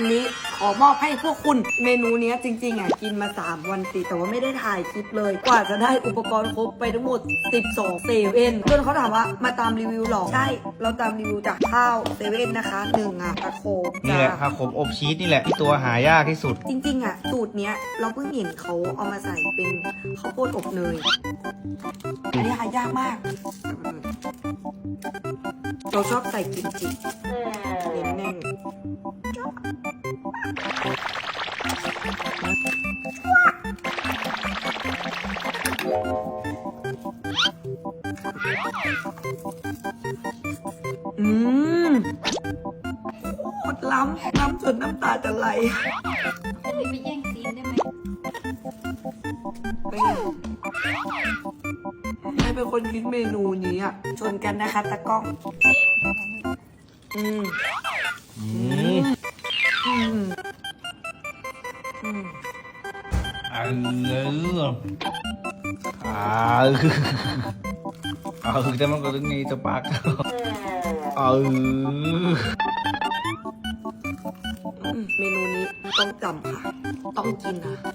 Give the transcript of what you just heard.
ำนี้ขอมอบให้พวกคุณ เมนูเนี้ยจริงๆอะกินมา 3 วันติดแต่ว่าไม่ได้ถ่ายคลิปเลย กว่าจะได้อุปกรณ์ครบไปทั้งหมด 12เซเว่นจนเขาถามว่ามาตามรีวิวหรอ ใช่ เราตามรีวิวจากข้าวเซเว่นนะคะหนึ่งอะตะโคมนี่แหละผักขมอบชีสนี่แหละที่ตัวหายากที่สุด จริงๆอะสูตรเนี้ยเราเพิ่งเห็นเขาเอามาใส่เป็นข้าวโพดอบเนยอันนี้หายากมาก เราชอบใส่กิมจิ อืมโคตรล้ำล้ำจนน้ำตาจะไหลไปแย่งซีนได้ไหมเป็นไงให้เป็นคนคิดเมนูนี้อะชนกันนะคะตะกล้อง อืมอืมอืมอืมเอออ่าเอาแต่มันก็ต้องมีตัวปาก เอออืมเมนูนี้ต้องจำค่ะ ต้องกินค่ะ